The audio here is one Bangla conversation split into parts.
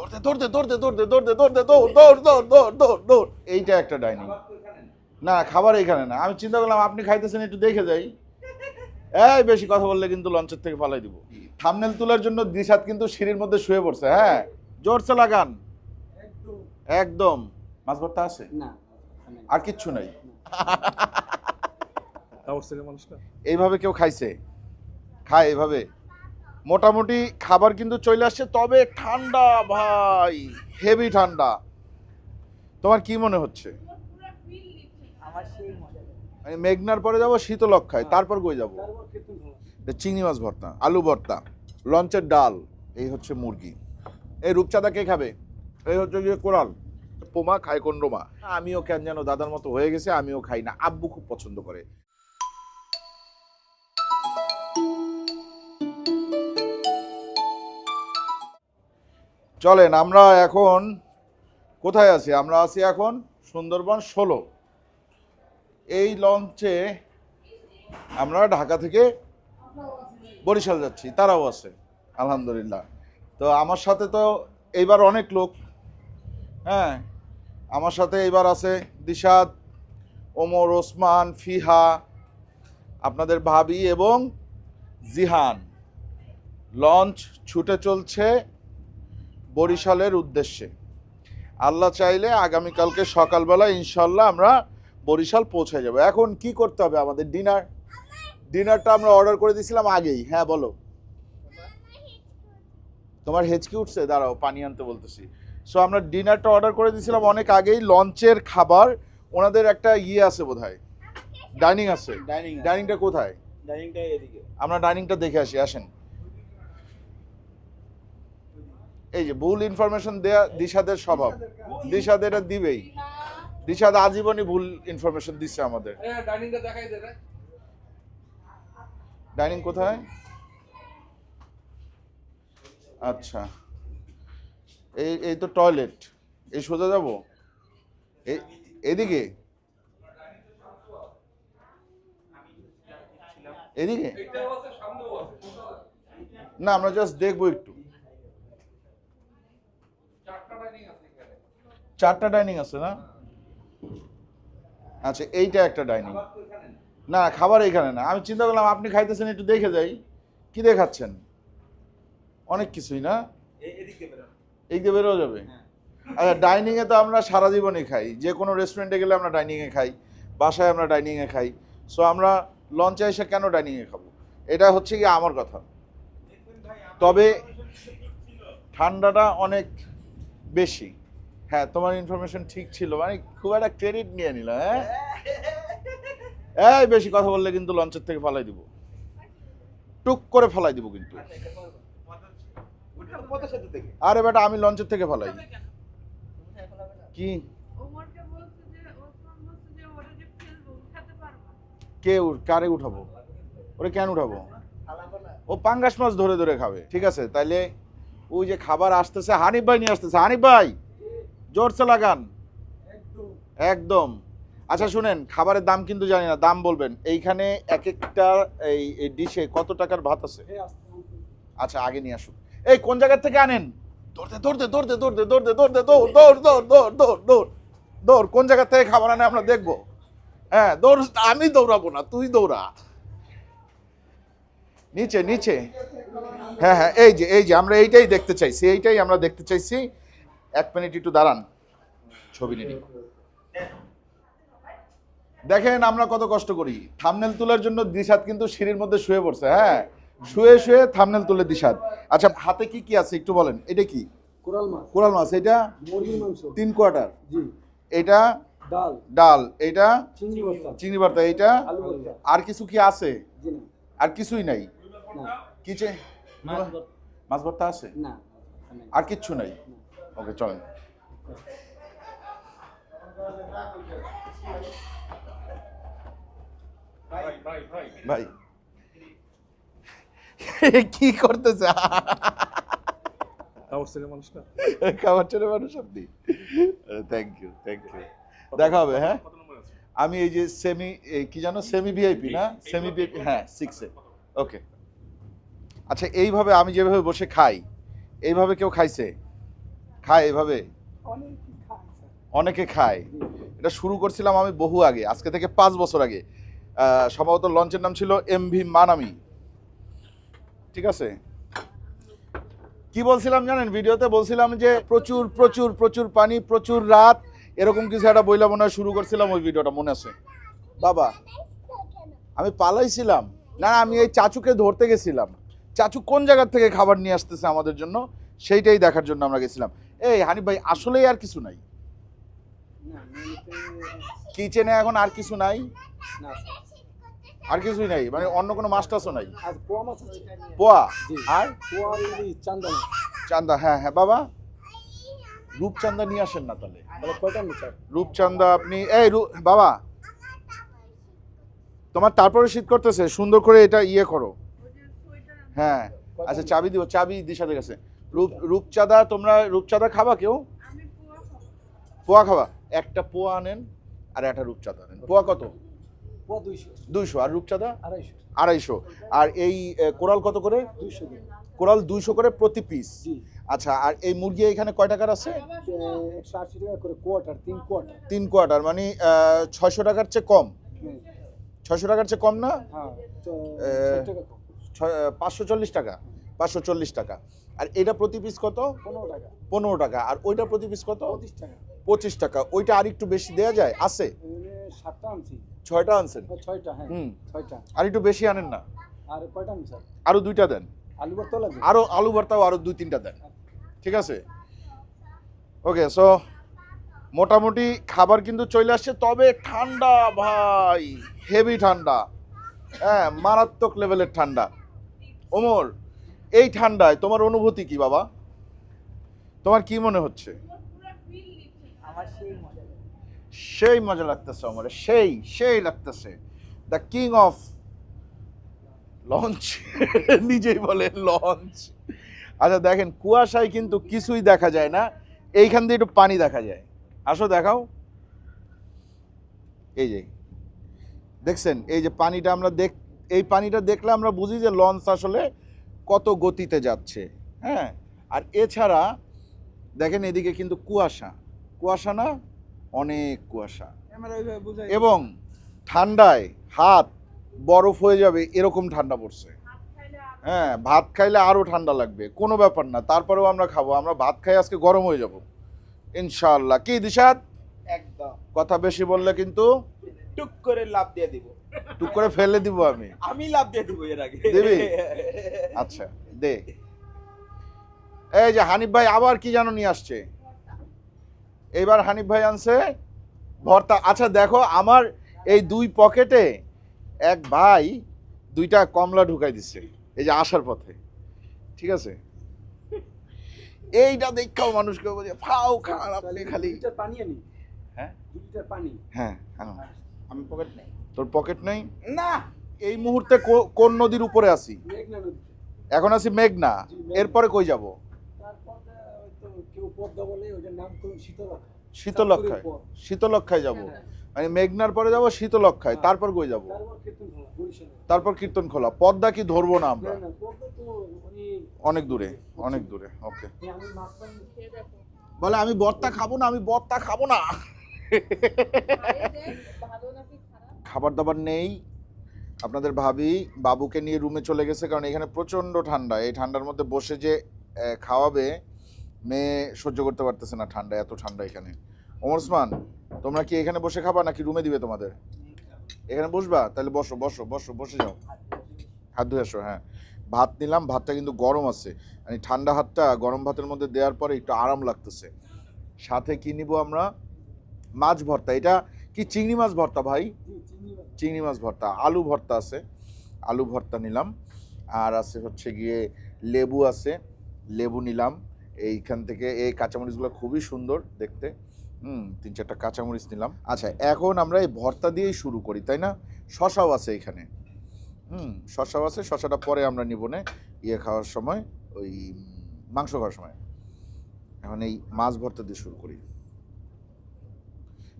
দৌড়তে দৌড়তে দৌড়তে দৌড়তে দৌড়তে দৌড়তে দৌড় দৌড় দৌড় দৌড় দৌড় দৌড়। এইটা একটা ডাইনিং। না খাবার এইখানে না। আমি চিন্তা করলাম আপনি খাইতেছেন একটু দেখে যাই। এই বেশি কথা বললে কিন্তু লঞ্চের থেকে পালাই দিব। থামনেল তোলার জন্য দিশাত কিন্তু সিঁড়ির মধ্যে শুয়ে পড়ছে হ্যাঁ? জোরসে লাগান। একদম। মাছ ভর্তা আছে? না। আর কিচ্ছু নাই। এইভাবে কেউ খাইছে? খায় এইভাবে? মোটামুটি খাবার কিন্তু চলে আসছে তবে ঠান্ডা ভাই হেভি ঠান্ডা। তোমার কি মনে হচ্ছে। আমি মেঘনার পরে যাব শীতলক্ষায় তারপর কই যাব? চিংড়ি মাছ ভর্তা আলু ভর্তা লঞ্চের ডাল এই হচ্ছে মুরগি। এই রূপচাঁদা কে খাবে? এই হচ্ছে গিয়ে কোরাল। পোমা খায় কন্ডমা। আমিও কেন যেন দাদার মতো হয়ে গেছে আমিও খাই না আব্বু খুব পছন্দ করে। চলেন, আমরা এখন কোথায় আছি? আমরা আছি এখন সুন্দরবন ষোলো। এই লঞ্চে আমরা ঢাকা থেকে বরিশাল যাচ্ছি, তারাও আছে, আলহামদুলিল্লাহ। তো আমার সাথে তো এইবার অনেক লোক হ্যাঁ? আমার সাথে এইবার আছে দিশাদ ওমর, ওসমান, ফিহা, আপনাদের ভাবি এবং জিহান। লঞ্চ ছুটে চলছে বরিশালের উদ্দেশ্যে। আল্লাহ চাইলে আগামীকালকে সকালবেলা ইনশাল্লাহ আমরা বরিশাল পৌঁছে যাব। এখন কি করতে হবে আমাদের ডিনার? ডিনারটা আমরা অর্ডার করে দিয়েছিলাম আগেই। হ্যাঁ বলো। তোমার হেঁচকি উঠছে? দাঁড়াও পানি আনতে বলতেছি। সো আমরা ডিনারটা অর্ডার করে দিয়েছিলাম অনেক আগেই। লঞ্চের খাবার ওনাদের একটা ইয়ে আছে বোধ হয় ডাইনিং আছে। ডাইনিং ডাইনিংটা কোথায়? ডাইনিংটা এদিকে। আমরা ডাইনিংটা দেখে আসি আসেন। এই যে ভুল ইনফরমেশন দেয়া দিশাদের স্বভাব। দিশাদ এটা দিবেই। দিশাদ আজীবনই ভুল ইনফরমেশন দিচ্ছে আমাদের। ডাইনিং কোথায়? আচ্ছা। এই এই তো টয়লেট এই সোজা যাব? এ- এদিকে? এদিকে? না আমরা জাস্ট দেখব একটু। চারটা ডাইনিং আছে না? আচ্ছা এইটা একটা ডাইনিং। না, খাবার এইখানে না। আমি চিন্তা করলাম আপনি খাইতেছেন, একটু দেখে যাই। কি দেখাচ্ছেন? অনেক কিছুই না? বেরো এই বেরোও যাবে? আচ্ছা ডাইনিংয়ে তো আমরা সারা জীবনই খাই। যে কোনো রেস্টুরেন্টে গেলে আমরা ডাইনিংয়ে খাই। বাসায় আমরা ডাইনিংয়ে খাই। সো আমরা লঞ্চে এসে কেন ডাইনিংয়ে খাব? এটা হচ্ছে কি আমার কথা। তবে ঠান্ডাটা অনেক বেশি। হ্যাঁ তোমার ইনফরমেশন ঠিক ছিল। মানে খুব একটা ক্রেডিট নিয়ে নিল হ্যাঁ? এই বেশি কথা বললে কিন্তু লঞ্চের থেকে ফালাই দিব। টুক করে ফালাই দিব কিন্তু। আরে বেটা, আমি লঞ্চের থেকে ফালাই। কি? কে কারে উঠাবো? ওরে কেন উঠাবো? ও পাঙ্গাস মাছ ধরে ধরে খাবে, ঠিক আছে? তাইলে ওই যে খাবার আসতেছে, হানিফ ভাই নিয়ে আসতেছে। হানিফ ভাই, জোরসে লাগান। একদম। আচ্ছা শুনেন, খাবারের দাম কিন্তু জানি না, দাম বলবেন। এইখানে এক একটা এই ডিশে কত টাকার ভাত আছে? আচ্ছা আগে নিয়ে আসুন। এই, কোন জায়গা থেকে আনেন? দৌড়তে দৌড়তে দৌড়তে দৌড়তে দৌড়তে দৌড়তে দৌড় দৌড় দৌড় দৌড় দৌড় দৌড় দৌড়। কোন জায়গা থেকে খাবার আনে আমরা দেখব? হ্যাঁ দৌড়, আমি দৌড়াবো না, তুই দৌড়া। নিচে নিচে। হ্যাঁ হ্যাঁ এই যে এই যে আমরা এইটাই দেখতে চাইছি এইটাই আমরা দেখতে চাইছি। এক মিনিট একটু দাঁড়ান ছবি নিয়ে দেখেন আমরা কত কষ্ট করি। থামনেল তোলার জন্য দিশাদ কিন্তু সিঁড়ির মধ্যে শুয়ে পড়ছে হ্যাঁ? শুয়ে শুয়ে থামনেল তুলে দিশাদ আচ্ছা হাতে কি কি আছে একটু বলেন এটা কি? কোরাল মাছ। কোরাল মাছ এটা? তিন কোয়ার্টার। এটা? ডাল। ডাল এটা? চিংড়ি ভর্তা। এটা? আর কিছু কি আছে? আর কিছুই নাই। না। কিচে মাছ ভর্তা। আছে? না আর কিচ্ছু নাই? ওকে চলেন। ভাই কি করতেছে? কাপড় ছেড়ে মানুষটা খাবার ছেড়ে মানুষ আপনি? থ্যাংক ইউ থ্যাংক ইউ দেখা হবে হ্যাঁ? আমি এই যে সেমি কি জানো? সেমি ভিআইপি না? সেমি ভিআইপি হ্যাঁ সিক্সে ওকে আচ্ছা এইভাবে আমি যেভাবে বসে খাই এইভাবে কেউ খাইছে? খায় এভাবে? অনেক খায় এটা শুরু করছিলাম আমি বহু আগে আজকে থেকে পাঁচ বছর আগে। সম্ভবত লঞ্চের নাম ছিল এম ভি মানামি। ঠিক আছে? কি বলছিলাম জানেন? ভিডিওতে বলছিলাম যে প্রচুর প্রচুর প্রচুর পানি প্রচুর রাত এরকম কিছু একটা বইলা মনে শুরু করছিলাম ওই ভিডিওটা মনে আছে। বাবা আমি পালাইছিলাম। না, আমি এই চাচুকে ধরতে গেছিলাম। চাচু কোন জায়গার থেকে খাবার নিয়ে আসতেছে আমাদের জন্য? সেইটাই দেখার জন্য আমরা গেছিলাম। এই হানিফ ভাই আসলেই আর কিছু নাই? কিচেনে এখন আর কিছু নাই? আর কিছুই নাই? মানে অন্য কোনো মাছ টাছও নাই? পোয়া মাছ আছে পোয়া? জি। আর? চান্দা হ্যাঁ হ্যাঁ বাবা। রূপচান্দা নিয়ে আসেন না তাহলে। রূপচান্দা আপনি এই রূপ- বাবা। তোমার তারপরে শীত করতেছে সুন্দর করে এটা ইয়ে করো। হ্যাঁ আচ্ছা চাবি দিব চাবি দিশাদের কাছে। রূপ রূপচাঁদা তোমরা রূপচাঁদা খাবা কেউ? আমি পোয়া খাবা। একটা পোয়া আনেন আর একটা রূপচাঁদা আনেন। পোয়া কত? পোয়া দুইশো। আর রূপচাঁদা? আড়াইশো। আড়াইশো। আর এই কোরাল কত করে? কোরাল দুইশো করে প্রতি পিস আচ্ছা আর এই মুরগি এখানে কয় টাকার আছে? তিন কোয়ার্টার। তিন কোয়ার্টার মানে ছয়শো টাকার চেয়ে কম? ছয়শো টাকার চেয়ে কম না? পাঁচশো চল্লিশ টাকা পাঁচশো চল্লিশ টাকা। আর এটা প্রতি পিস কত? পনেরো টাকা। পনেরো টাকা। আর ওইটা প্রতি পিস কত? পঁচিশ টাকা। পঁচিশ টাকা। ওইটা আর একটু বেশি দেওয়া যায়? আছে? সাতটা আনছি। ছয়টা আনছেন? ছয়টা হ্যাঁ হুম। ছয়টা। আর একটু বেশি আনেন না। আর কয়টা স্যার? আরও দুইটা দেন। আলু ভর্তা লাগবে? আরও আলু ভর্তাও আরও দুই তিনটা দেন। ঠিক আছে? ওকে সো মোটামুটি খাবার কিন্তু চলে আসছে। তবে ঠান্ডা ভাই। হেভি ঠান্ডা। হ্যাঁ মারাত্মক লেভেলের ঠান্ডা। ওমর এই ঠান্ডায় তোমার অনুভূতি কি বাবা? তোমার কি মনে হচ্ছে? সেই মজা লাগতেছে আমার সেই সেই লাগতেছে। দ্য কিং অফ লঞ্চ নিজেই বলে লঞ্চ আচ্ছা দেখেন কুয়াশায় কিন্তু কিছুই দেখা যায় না এইখান দিয়ে একটু পানি দেখা যায়। আসো দেখাও। এই যে দেখছেন এই যে পানিটা আমরা দেখ এই পানিটা দেখলে আমরা বুঝি যে লঞ্চ আসলে কত গতিতে যাচ্ছে হ্যাঁ? আর এছাড়া দেখেন এদিকে কিন্তু কুয়াশা। কুয়াশা না অনেক কুয়াশা। এবং ঠান্ডায় হাত বরফ হয়ে যাবে এরকম ঠান্ডা পড়ছে। হ্যাঁ ভাত খাইলে আরও ঠান্ডা লাগবে কোনো ব্যাপার না। তারপরেও আমরা খাব আমরা ভাত খাই আজকে গরম হয়ে যাব। ইনশাল্লাহ কি দিশাদ একদম। কথা বেশি বললে কিন্তু টুক করে লাভ দিয়ে দিব। টুক করে ফেলে দিব আমি। আমি লাভ দিয়ে দিব এর আগে। দিবি? আচ্ছা দে। এই যে হানিফ ভাই আবার কি জানো নিয়ে আসছে? এইবার হানিফ ভাই আনছে ভর্তা। আচ্ছা দেখো আমার এই দুই পকেটে এক ভাই দুইটা কমলা ঢুকাই দিচ্ছে এই যে আসার পথে। ঠিক আছে? এইটা দেখাও মানুষকে বলছে ফাও খান আপনি খালি দু পানি আনি। হ্যাঁ? পানি। হ্যাঁ আমি পকেট নেই। তোর পকেট নেই? না। এই মুহূর্তে কো- কোন নদীর উপরে আছি? এখন আছি মেঘনা। এরপরে কই যাব? শীতলক্ষায়। শীতলক্ষায় যাব। হ্যাঁ। মানে মেঘনার পরে যাব শীতলক্ষায় হ্যাঁ। তারপর কই যাব? তারপর কীর্তন খোলা পদ্মা কি ধরবো না আমরা? না, না, পদ্মা তো অনেক- দূরে অনেক দূরে। ওকে। হ্যাঁ, বলে আমি বর্তা খাব না আমি বর্তা খাব না। খাবার দাবার নেই। আপনাদের ভাবি বাবুকে নিয়ে রুমে চলে গেছে কারণ এখানে প্রচণ্ড ঠান্ডা। এই ঠান্ডার মধ্যে বসে যে খাওয়াবে, মেয়ে সহ্য করতে পারতেছে না ঠান্ডা এত ঠান্ডা এখানে। ওমর ওসমান, তোমরা কি এখানে বসে খাবা নাকি রুমে দিবে তোমাদের? এখানে বসবা? তাহলে বসো বসো বসো, বসে যাও। হাত ধুয়ে আসো হ্যাঁ। ভাত নিলাম, ভাতটা কিন্তু গরম আছে। মানে ঠান্ডা হাতটা গরম ভাতের মধ্যে দেওয়ার পরে একটু আরাম লাগতেছে। সাথে কি নিব আমরা? মাছ ভর্তা। এটা কি চিংড়ি মাছ ভর্তা ভাই? চিংড়ি মাছ। ভর্তা আলু ভর্তা আছে। আলু ভর্তা নিলাম। আর আছে হচ্ছে গিয়ে লেবু আছে। লেবু নিলাম। এইখান থেকে এই কাঁচামরিচগুলো খুবই সুন্দর দেখতে। হুম তিন চারটা কাঁচামরিচ নিলাম। আচ্ছা এখন আমরা এই ভর্তা দিয়েই শুরু করি তাই না? শশাও আছে এখানে। হুম শশাও আছে। শশাটা পরে আমরা নিব না ইয়ে খাওয়ার সময় ওই মাংস খাওয়ার সময়। এখন এই মাছ ভর্তা দিয়ে শুরু করি।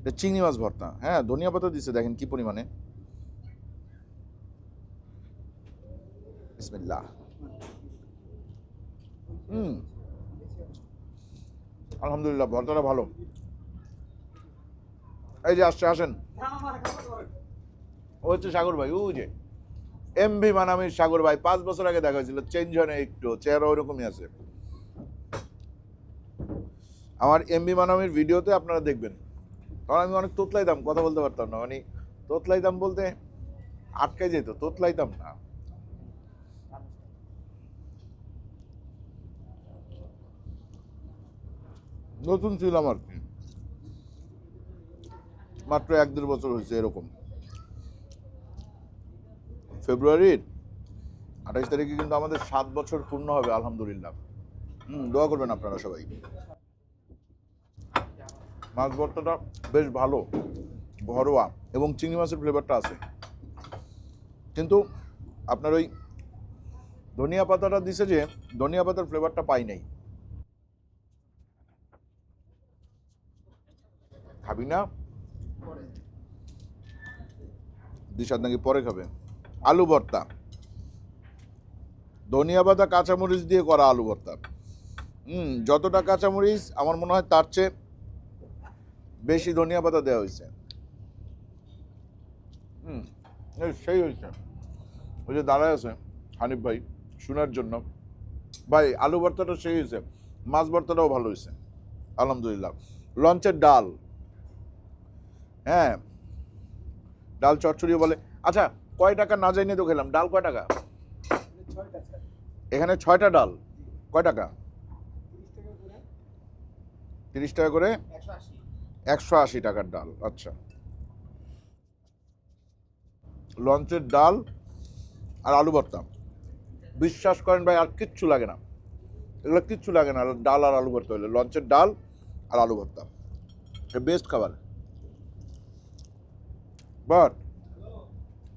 এটা চিংড়ি মাছ ভর্তা। হ্যাঁ ধনিয়া পাতা দিচ্ছে দেখেন কি পরিমাণে। আলহামদুলিল্লাহ, ভর্তাটা ভালো। এই যে আসছে, আসেন। ও হচ্ছে সাগর ভাই, ও যে। এমভি মানামির সাগর ভাই, পাঁচ বছর আগে দেখা হয়েছিল, চেঞ্জ হয় না একটু, চেহারা ওরকমই আছে। আমার এমবি মানামির ভিডিওতে আপনারা দেখবেন। তখন আমি অনেক তোতলাইতাম কথা বলতে পারতাম না। মানে তোতলাইতাম বলতে আটকে যেত তোতলাইতাম না। নতুন ছিলাম আর কি মাত্র এক দেড় বছর হয়েছে এরকম। ফেব্রুয়ারির আঠাইশ তারিখে কিন্তু আমাদের সাত বছর পূর্ণ হবে, আলহামদুলিল্লাহ। হুম, দোয়া করবেন আপনারা সবাই। মাছ ভর্তাটা বেশ ভালো, ঘরোয়া এবং চিংড়ি মাছের ফ্লেভারটা আছে। কিন্তু আপনার ওই ধনিয়া পাতাটা দিছে যে, ধনিয়া পাতার ফ্লেভারটা পাই নাই। খাবি না? দিশাদ নাকি পরে খাবে। আলু ভর্তা। ধনিয়া পাতা, কাঁচামরিচ দিয়ে করা আলু ভর্তা। হুম, যতটা কাঁচামরিচ, আমার মনে হয় তার চেয়ে বেশি ধনিয়া পাতা দেওয়া হয়েছে। হুম সেই হয়েছে। ওই যে দাঁড়ায় আছে হানিফ ভাই, শোনার জন্য। ভাই, আলু ভর্তাটা সেই হয়েছে। মাছ ভর্তাটাও ভালো হয়েছে। আলহামদুলিল্লাহ। লঞ্চের ডাল। হ্যাঁ। ডাল চচ্চড়ি বলে। আচ্ছা কয় টাকা না জানিয়ে তো খেলাম। ডাল কয় টাকা? এখানে ছয়টা ডাল। কয় টাকা? তিরিশ টাকা করে? একশো আশি টাকার ডাল আচ্ছা। লঞ্চের ডাল আর আলু ভর্তা। বিশ্বাস করেন ভাই, আর কিচ্ছু লাগে না। এগুলো কিচ্ছু লাগে না, ডাল আর আলু ভর্তা হলে লঞ্চের ডাল আর আলু ভর্তা। বেস্ট খাবার। বাট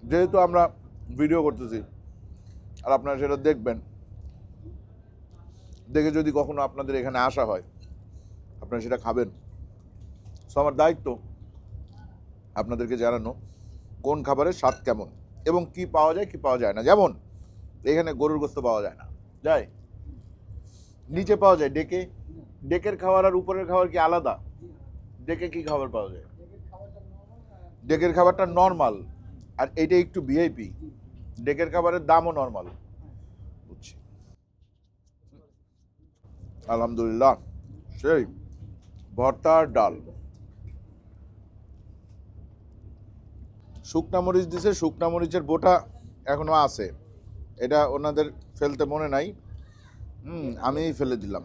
যেহেতু আমরা ভিডিও করতেছি, আর আপনারা সেটা দেখবেন, দেখে যদি কখনো আপনাদের এখানে আসা হয়, আপনারা সেটা খাবেন। সো আমার দায়িত্ব আপনাদেরকে জানানো কোন খাবারের স্বাদ কেমন এবং কি পাওয়া যায়, কি পাওয়া যায় না। যেমন, এখানে গরুর গোস্ত পাওয়া যায় না। যায় নিচে পাওয়া যায় ডেকে। ডেকের খাবার আর উপরের খাবার কি আলাদা? ডেকে কি খাবার পাওয়া যায়? ডেকের খাবারটা নর্মাল, আর এইটা একটু ভিআইপি ডেকের খাবারের দামও নর্মাল। বুঝছি? আলহামদুলিল্লাহ। সেই ভর্তা ডাল। শুকনা মরিচ দিছে, শুকনা মরিচের বোটা এখনও আছে। এটা ওনাদের ফেলতে মনে নাই। হুম, আমিই ফেলে দিলাম।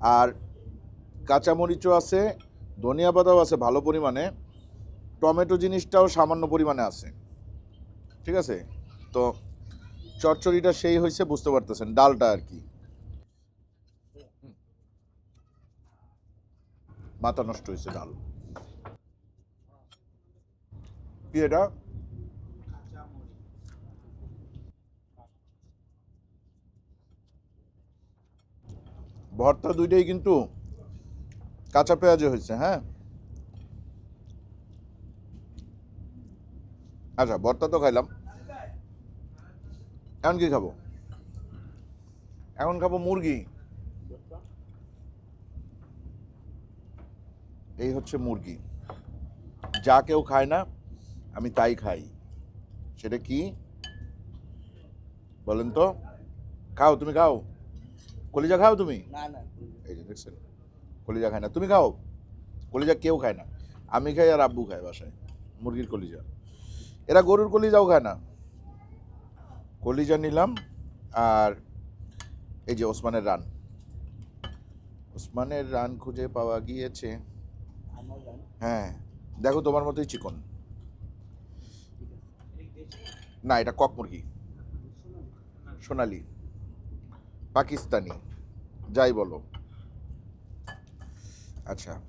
আর কাঁচা মরিচও আছে, ধনিয়া পাতাও আছে ভালো পরিমাণে। টমেটো জিনিসটাও সামান্য পরিমাণে আছে। ঠিক আছে? তো চচ্চড়িটা সেই হয়েছে বুঝতে পারতেছেন, ডালটা আর কি। মাথা নষ্ট হয়েছে ডাল। ভর্তা দুইটাই কিন্তু কাঁচা পেঁয়াজে হয়েছে হ্যাঁ? আচ্ছা ভর্তা তো খাইলাম। এখন কি খাব? এখন খাব মুরগি। এই হচ্ছে মুরগি। যা কেউ খায় না আমি তাই খাই। সেটা কি? বলেন তো। খাও তুমি খাও। কলিজা খাও তুমি? এই যে দেখছেন কলিজা খায় না। তুমি খাও। কলিজা কেউ খায় না। আমি খাই আর আব্বু খায় বাসায় মুরগির কলিজা। এরা গরুর কলিজাও খায় না। কলিজা নিলাম আর এই যে ওসমানের রান। ওসমানের রান খুঁজে পাওয়া গিয়েছে। হ্যাঁ দেখো তোমার মতোই চিকন। না, এটা কক মুরগি। সোনালি। পাকিস্তানি। যাই বলো। আচ্ছা।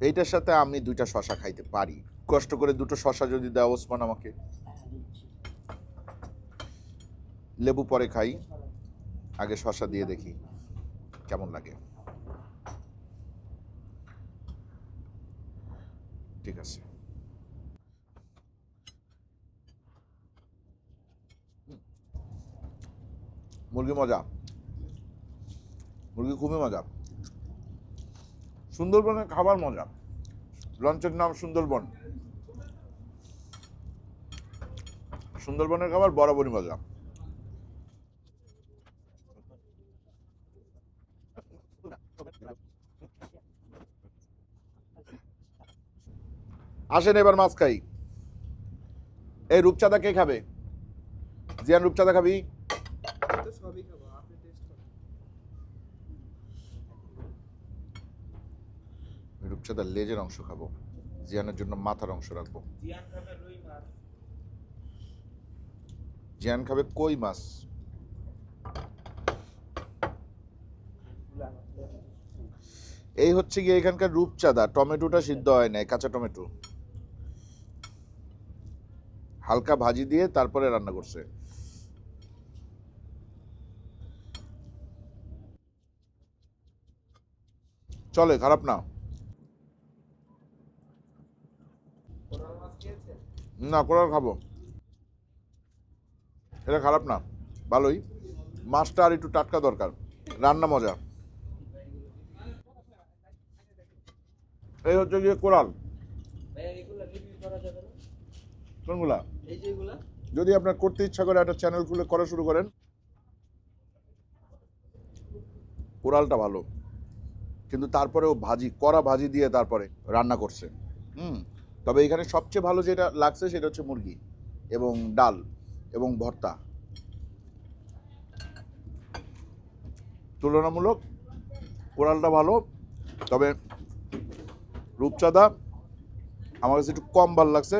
এইটার সাথে আমি দুইটা শশা খাইতে পারি। কষ্ট করে দুটো শশা যদি দেয় ওসমান আমাকে। লেবু পরে খাই। আগে শশা দিয়ে দেখি কেমন লাগে। ঠিক আছে হুম। মুরগি মজা। মুরগি খুবই মজা। সুন্দরবনের খাবার মজা। লঞ্চের নাম সুন্দরবন। সুন্দরবনের খাবার বরাবরই মজা। আসেন এবার মাছ খাই। এই রূপচাঁদা কে খাবে? জিয়ান রূপচাঁদা খাবি তো সবই খাব আপনি টেস্ট করুন রূপচাঁদার লেজের অংশ খাব জিয়ানের জন্য মাথার অংশ রাখব। খাবে জিয়ান খাবে কই মাছ? এই হচ্ছে গিয়ে এখানকার রূপচাঁদা টমেটোটা সিদ্ধ হয় নাই কাঁচা টমেটো। হালকা ভাজি দিয়ে তারপরে রান্না করছে। চলে খারাপ না কোরাল মাছ খেয়েছেন না কোরাল খাব। এটা খারাপ না। ভালোই। মাছটা আর একটু টাটকা দরকার। রান্না মজা। এই হচ্ছে গিয়ে কোরাল। করা কোনগুলা? যদি আপনার করতে ইচ্ছা করে একটা চ্যানেল খুলে করা শুরু করেন। কোরালটা ভালো। কিন্তু তারপরেও ভাজি কড়া ভাজি দিয়ে তারপরে রান্না করছে। হুম। তবে এখানে সবচেয়ে ভালো যেটা লাগছে সেটা হচ্ছে মুরগি এবং ডাল এবং ভর্তা। তুলনামূলক কোরালটা ভালো তবে রূপচাঁদা আমার কাছে একটু কম ভালো লাগছে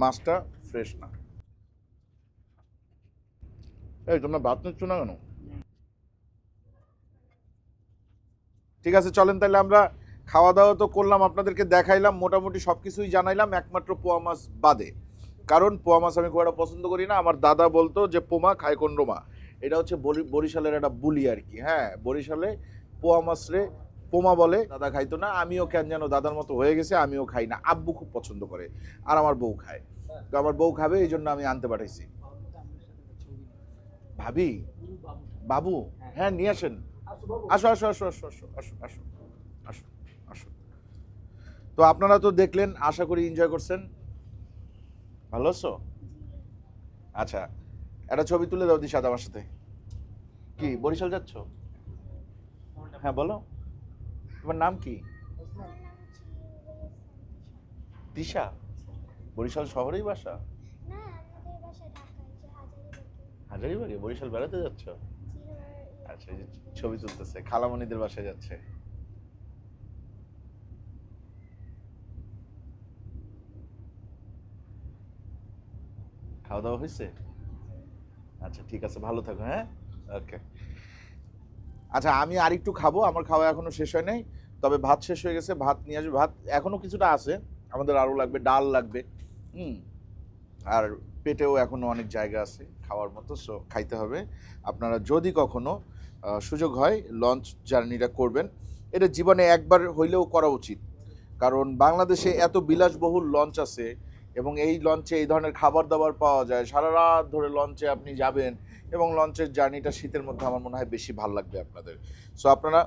মাছটা ফ্রেশ না। এই তোমরা ভাত নিচ্ছ না কেন? ঠিক আছে চলেন তাহলে আমরা খাওয়া দাওয়া তো করলাম, আপনাদেরকে দেখাইলাম, মোটামুটি সব কিছুই জানাইলাম, একমাত্র পোয়া মাছ বাদে। কারণ পোয়া মাছ আমি খুব একটা পছন্দ করি না, আমার দাদা বলতো যে, পোমা খায় কোন রোমা এটা হচ্ছে বরিশালের একটা বুলি আর কি হ্যাঁ বরিশালে পোয়া মাছরে পোমা বলে, দাদা খাইতো না, আমিও কেন যেন দাদার মতো হয়ে গেছে, আমিও খাই না, আব্বু খুব পছন্দ করে, আর আমার বউ খায়। তো আমার বউ খাবে এই জন্য আমি আনতে পাঠাইছি। ভাবি? বাবু? হ্যাঁ নিয়ে আসেন। আসো আসো আসো আসো আসো আসো আসো। তো আপনারা তো দেখলেন, আশা করি এনজয় করছেন। ভালো আছো? আচ্ছা একটা ছবি তুলে দাও দিশাদ আমার সাথে। কি, বরিশাল যাচ্ছ? হ্যাঁ বলো। তোমার নাম কি? দিশা? বরিশাল শহরেই বাসা? হাজারিবাগে। বরিশাল বেড়াতে যাচ্ছ? আচ্ছা ছবি তুলতেছে, খালামণিদের বাসায় যাচ্ছে। খাওয়া দাওয়া হয়েছে? আচ্ছা ঠিক আছে, ভালো থাকো হ্যাঁ? ওকে আচ্ছা আমি আর একটু খাব, আমার খাওয়া এখনও শেষ হয় নাই, তবে ভাত শেষ হয়ে গেছে, ভাত নিয়ে আসবে, ভাত এখনও কিছুটা আছে, আমাদের আরও লাগবে, ডাল লাগবে, হুম, আর পেটেও এখনও অনেক জায়গা আছে খাওয়ার মতো সো খাইতে হবে, আপনারা যদি কখনো সুযোগ হয় লঞ্চ জার্নিটা করবেন, এটা জীবনে একবার হইলেও করা উচিত, কারণ বাংলাদেশে এত বিলাসবহুল লঞ্চ আছে এবং এই লঞ্চে এই ধরনের খাবার দাবার পাওয়া যায়। সারা রাত ধরে লঞ্চে আপনি যাবেন এবং লঞ্চের জার্নিটা শীতের মধ্যে আমার মনে হয় বেশি ভালো লাগবে আপনাদের। সো আপনারা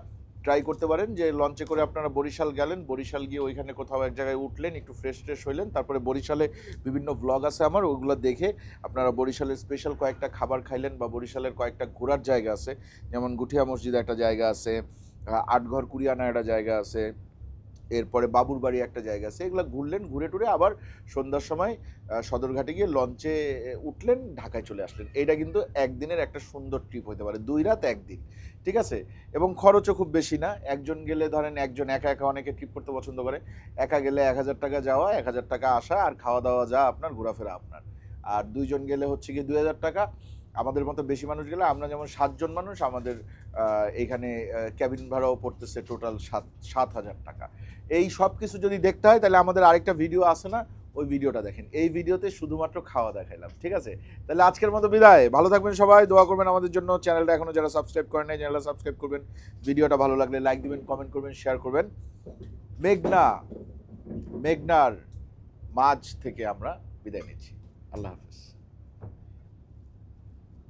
ট্রাই করতে পারেন যে লঞ্চে করে আপনারা বরিশাল গেলেন, বরিশাল গিয়ে ওইখানে কোথাও এক জায়গায় উঠলেন, একটু ফ্রেশ ট্রেশ হইলেন, তারপরে বরিশালে বিভিন্ন ব্লগ আছে আমার, ওগুলো দেখে আপনারা বরিশালের স্পেশাল কয়েকটা খাবার খাইলেন বা বরিশালের কয়েকটা ঘোরার জায়গা আছে। যেমন গুঠিয়া মসজিদ একটা জায়গা আছে আটঘর কুরিয়ানা একটা জায়গা আছে। এরপরে বাবুর বাড়ি একটা জায়গা আছে, এগুলো ঘুরলেন, ঘুরে টুরে আবার সন্ধ্যার সময় সদরঘাটে গিয়ে লঞ্চে উঠলেন, ঢাকায় চলে আসলেন। এটা কিন্তু একদিনের একটা সুন্দর ট্রিপ হতে পারে, দুই রাত একদিন, ঠিক আছে? এবং খরচও খুব বেশি না, একজন গেলে ধরেন একজন একা একা অনেকে ট্রিপ করতে পছন্দ করে, একা গেলে এক হাজার টাকা যাওয়া, এক হাজার টাকা আসা, আর খাওয়া দাওয়া যা আপনার, ঘোরাফেরা আপনার। আর দুইজন গেলে হচ্ছে গিয়ে দুই হাজার টাকা আমাদের মতো বেশি মানুষ গেলে আমরা যেমন সাতজন মানুষ, আমাদের এখানে ক্যাবিন ভাড়াও পড়তেছে টোটাল সাত সাত হাজার টাকা। এই সব কিছু যদি দেখতে হয়, তাহলে আমাদের আরেকটা ভিডিও আছে না? ওই ভিডিওটা দেখেন। এই ভিডিওতে শুধুমাত্র খাওয়া দেখাইলাম, ঠিক আছে? তাহলে আজকের মতো বিদায়। ভালো থাকবেন সবাই, দোয়া করবেন আমাদের জন্য। চ্যানেলটা এখনও যারা সাবস্ক্রাইব করেন নাই, চ্যানেলটা সাবস্ক্রাইব করবেন। ভিডিওটা ভালো লাগলে লাইক দিবেন কমেন্ট করবেন শেয়ার করবেন। মেঘনা, মেঘনার মাঝ থেকে আমরা বিদায় নিচ্ছি। আল্লাহ হাফিজ।